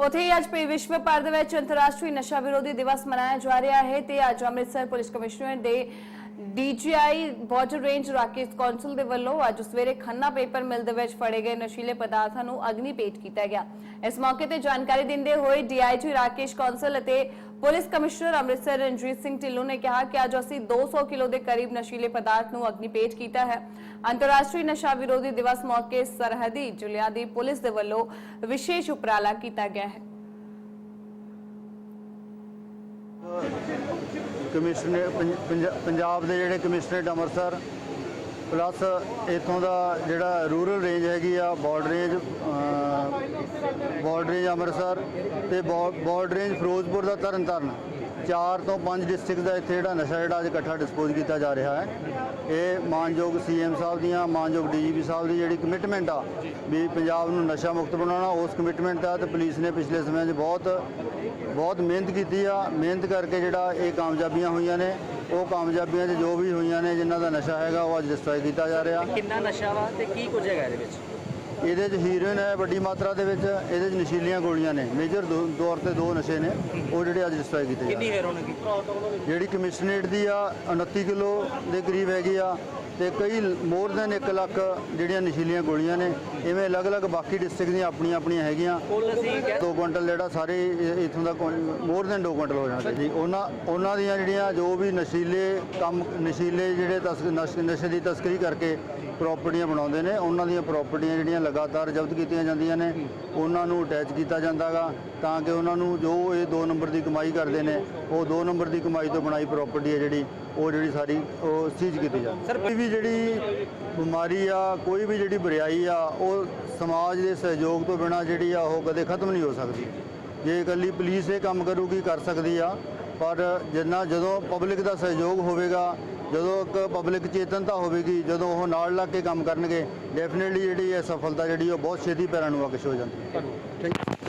ਉਥੇ ਹੀ ਅੱਜ ਪੂਰੇ ਵਿਸ਼ਵ ਭਰ ਦੇ ਵਿੱਚ ਅੰਤਰਰਾਸ਼ਟਰੀ ਨਸ਼ਾ ਵਿਰੋਧੀ ਦਿਵਸ ਮਨਾਇਆ ਜਾ ਰਿਹਾ ਹੈ ਤੇ ਅੱਜ ਅੰਮ੍ਰਿਤਸਰ ਪੁਲਿਸ ਕਮਿਸ਼ਨਰ ਦੇ DIG border range Rakesh Kaushal ਦੇ ਵੱਲੋਂ ਅੱਜ ਸਵੇਰੇ ਖੰਨਾ ਪੇਪਰ ਮਿਲ ਦੇ ਵਿੱਚ ਫੜੇ ਗਏ ਨਸ਼ੀਲੇ ਪਦਾਰਥਾਂ ਨੂੰ ਅਗਨੀ ਭੇਟ ਕੀਤਾ ਗਿਆ। ਇਸ ਮੌਕੇ ਤੇ ਜਾਣਕਾਰੀ ਦਿੰਦੇ ਹੋਏ ਡੀਆਈਜੀ ਰਾਕੇਸ਼ ਕੌਂਸਲ ਅਤੇ ਪੁਲਿਸ ਕਮਿਸ਼ਨਰ ਅੰਮ੍ਰਿਤਸਰ ਰਣਜੀਤ ਸਿੰਘ ਢਿੱਲੋਂ ਨੇ ਕਿਹਾ ਕਿ ਅੱਜ ਅਸੀਂ 200 ਕਿਲੋ ਦੇ ਕਰੀਬ ਨਸ਼ੀਲੇ ਪਦਾਰਥ ਨੂੰ ਅਗਨੀ ਕੀਤਾ ਹੈ। ਅੰਤਰਰਾਸ਼ਟਰੀ ਨਸ਼ਾ ਵਿਰੋਧੀ ਦਿਵਸ ਮੌਕੇ ਸਰਹੱਦੀ ਜ਼ਿਲ੍ਹਿਆਂ ਦੀ ਪੁਲਿਸ ਦੇ ਵੱਲੋਂ ਵਿਸ਼ੇਸ਼ ਉਪਰਾਲਾ ਕੀਤਾ ਗਿਆ ਹੈ। ਕਮਿਸ਼ਨਰ ਪੰਜਾਬ ਦੇ ਜਿਹੜੇ ਕਮਿਸ਼ਨਰੇਟ ਅੰਮ੍ਰਿਤਸਰ ਪਲੱਸ ਇਥੋਂ ਦਾ ਜਿਹੜਾ ਰੂਰਲ ਰੇਂਜ ਹੈਗੀ ਆ border range border range Amritsar ਤੇ ਬਾਰਡਰ ਰੇਂਜ ਫਿਰੋਜ਼ਪੁਰ ਦਾ ਤਰਨ ਤਾਰਨ ਚਾਰ ਤੋਂ ਪੰਜ ਡਿਸਟ੍ਰਿਕਟ ਦਾ ਇੱਥੇ ਜਿਹੜਾ ਨਸ਼ਾ ਜਿਹੜਾ ਅੱਜ ਇਕੱਠਾ ਡਿਸਪੋਜ਼ ਕੀਤਾ ਜਾ ਰਿਹਾ ਹੈ। ਇਹ ਮਾਨਯੋਗ ਸੀਐਮ ਸਾਹਿਬ ਦੀਆਂ, ਮਾਨਯੋਗ ਡੀਜੀਪੀ ਸਾਹਿਬ ਦੀ ਜਿਹੜੀ ਕਮਿਟਮੈਂਟ ਆ, ਵੀ ਪੰਜਾਬ ਨੂੰ ਨਸ਼ਾ ਮੁਕਤ ਬਣਾਉਣਾ, ਉਸ ਕਮਿਟਮੈਂਟ ਤਹਿਤ ਪੁਲਿਸ ਨੇ ਪਿਛਲੇ ਸਮੇਂ 'ਚ ਬਹੁਤ ਬਹੁਤ ਮਿਹਨਤ ਕੀਤੀ ਆ। ਮਿਹਨਤ ਕਰਕੇ ਜਿਹੜਾ ਇਹ ਕਾਮਯਾਬੀਆਂ ਹੋਈਆਂ ਨੇ। ਉਹ ਕਾਮਯਾਬੀਆਂ 'ਚ ਜੋ ਵੀ ਹੋਈਆਂ ਨੇ, ਜਿਨ੍ਹਾਂ ਦਾ ਨਸ਼ਾ ਹੈਗਾ, ਉਹ ਅੱਜ ਡਿਸਟਰੋਏ ਕੀਤਾ ਜਾ ਰਿਹਾ। ਕਿੰਨਾ ਨਸ਼ਾ ਵਾ ਤੇ ਕੀ ਕੁਝ ਹੈਗਾ ਇਹਦੇ ਵਿੱਚ? ਇਹਦੇ 'ਚ ਹੀਰੋਇਨ ਹੈ ਵੱਡੀ ਮਾਤਰਾ ਦੇ ਵਿੱਚ ਇਹਦੇ 'ਚ ਨਸ਼ੀਲੀਆਂ ਗੋਲੀਆਂ ਨੇ। ਮੇਜਰ ਤੌਰ ਤੇ ਦੋ ਨਸ਼ੇ ਨੇ ਉਹ ਜਿਹੜੇ ਅੱਜ ਡਿਸਟਰੋਏ ਕੀਤੇ ਜਾ ਕਿੰਨੀ ਰਹੇ ਹੈਰੋਨ ਹੈਗੀ? ਜਿਹੜੀ ਕਮਿਸ਼ਨਰੇਟ ਦੀ ਆ 29 ਕਿਲੋ ਦੇ ਕਰੀਬ ਹੈਗੀ ਆ ਤੇ ਕਈ ਮੋਰ ਦੈਨ 1 ਲੱਖ ਜਿਹੜੀਆਂ ਨਸ਼ੀਲੀਆਂ ਗੋਲੀਆਂ ਨੇ ਇਵੇਂ ਅਲੱਗ-ਅਲੱਗ ਬਾਕੀ ਡਿਸਟ੍ਰਿਕਟ ਦੀਆਂ ਆਪਣੀਆਂ ਆਪਣੀਆਂ ਹੈਗੀਆਂ। ਕੁੱਲ ਅਸੀਂ ਕਹਿ ਦੋ ਕੁਇੰਟਲ ਜਿਹੜਾ ਸਾਰੇ ਇ- ਇੱਥੋਂ ਦਾ ਮੋਰ ਦੈਨ 2 ਕੁਇੰਟਲ ਹੋ ਜਾਣਾ ਜੀ। ਉਹਨਾਂ ਉਹਨਾਂ ਦੀਆਂ ਜਿਹੜੀਆਂ ਜੋ ਵੀ ਨਸ਼ੀਲੇ ਕੰਮ ਨਸ਼ੀਲੇ ਜਿਹੜੇ ਤਸ ਨਸ਼- ਨਸ਼ੇ ਦੀ ਤਸਕਰੀ ਕਰਕੇ ਪ੍ਰਾਪਰਟੀਆਂ ਬਣਾਉਂਦੇ ਨੇ ਉਹਨਾਂ ਦੀਆਂ ਪ੍ਰਾਪਰਟੀਆਂ ਜਿਹੜੀਆਂ ਲਗਾਤਾਰ ਜ਼ਬਤ ਕੀਤੀਆਂ ਜਾਂਦੀਆਂ ਨੇ ਉਹਨਾਂ ਨੂੰ ਅਟੈਚ ਕੀਤਾ ਜਾਂਦਾਗਾ ਤਾਂ ਕਿ ਉਹਨਾਂ ਨੂੰ ਜੋ ਇਹ 2 ਨੰਬਰ ਦੀ ਕਮਾਈ ਕਰਦੇ ਨੇ ਉਹ 2 ਨੰਬਰ ਦੀ ਕਮਾਈ ਤੋਂ ਬਣਾਈ ਪ੍ਰਾਪਰਟੀ ਹੈ ਜਿਹੜੀ ਉਹ ਜਿਹੜੀ ਸਾਰੀ ਉਹ ਸੀਜ਼ ਕੀਤੀ ਜਾਂਦੀ Sir, ਕੋਈ ਵੀ ਜਿਹੜੀ ਬਿਮਾਰੀ ਆ ਕੋਈ ਵੀ ਜਿਹੜੀ ਬੁਰਾਈ ਆ ਉਹ ਸਮਾਜ ਦੇ ਸਹਿਯੋਗ ਤੋਂ ਬਿਨਾ ਜਿਹੜੀ ਆ ਉਹ ਕਦੇ ਖਤਮ ਨਹੀਂ ਹੋ ਸਕਦੀ। ਜੇ ਇਕੱਲੀ ਪੁਲਿਸ ਇਹ ਕੰਮ ਕਰੂਗੀ ਕਰ ਸਕਦੀ ਆ? ਪਰ ਜਿੰਨਾ ਜਦੋਂ ਪਬਲਿਕ ਦਾ ਸਹਿਯੋਗ ਹੋਵੇਗਾ ਜਦੋਂ ਇੱਕ ਪਬਲਿਕ ਚੇਤਨਤਾ ਹੋਵੇਗੀ ਜਦੋਂ ਉਹ ਨਾਲ ਲੱਗ ਕੇ ਕੰਮ ਕਰਨਗੇ ਡੈਫੀਨਿਟਲੀ ਜਿਹੜੀ ਇਹ ਸਫਲਤਾ ਜਿਹੜੀ ਉਹ ਬਹੁਤ ਛੇਤੀ ਪੈਰਾਂ ਨੂੰ ਆਕਸ਼ ਹੋ ਜਾਂਦੀ ਹੈ। Thank you